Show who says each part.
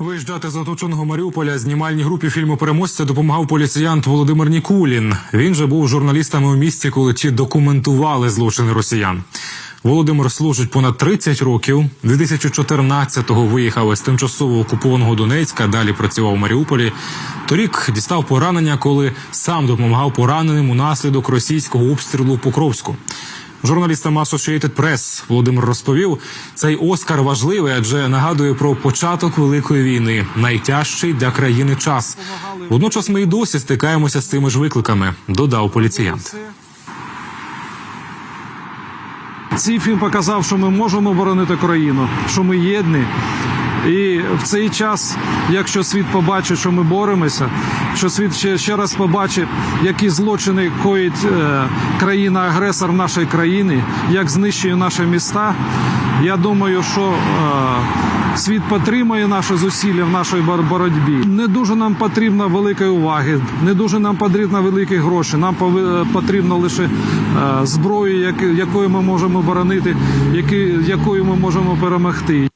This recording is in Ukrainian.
Speaker 1: Виїжджати з оточеного Маріуполя знімальній групі фільму Переможця допомагав поліціянт Володимир Нікулін. Він же був журналістами у місті, коли ті документували злочини росіян. Володимир служить понад 30 років. 2014-го виїхав із тимчасово окупованого Донецька. Далі працював у Маріуполі. Торік дістав поранення, коли сам допомагав пораненим унаслідок російського обстрілу у Покровську. Журналістам Associated Press Володимир розповів, цей Оскар важливий, адже нагадує про початок великої війни, найтяжчий для країни час. Водночас ми й досі стикаємося з цими ж викликами. Додав поліціянт.
Speaker 2: Цей фільм показав, що ми можемо боронити країну, що ми єдні. І в цей час, якщо світ побачить, що ми боремося, що світ ще, ще раз побачить, які злочини коїть е, країна-агресор нашої країни, як знищує наші міста, я думаю, що е, світ підтримує наші зусилля в нашій бор- боротьбі. Не дуже нам потрібно великої уваги, не дуже нам потрібно великі гроші. Нам потрібно лише е, зброю, якою ми можемо боронити, якою ми можемо перемогти.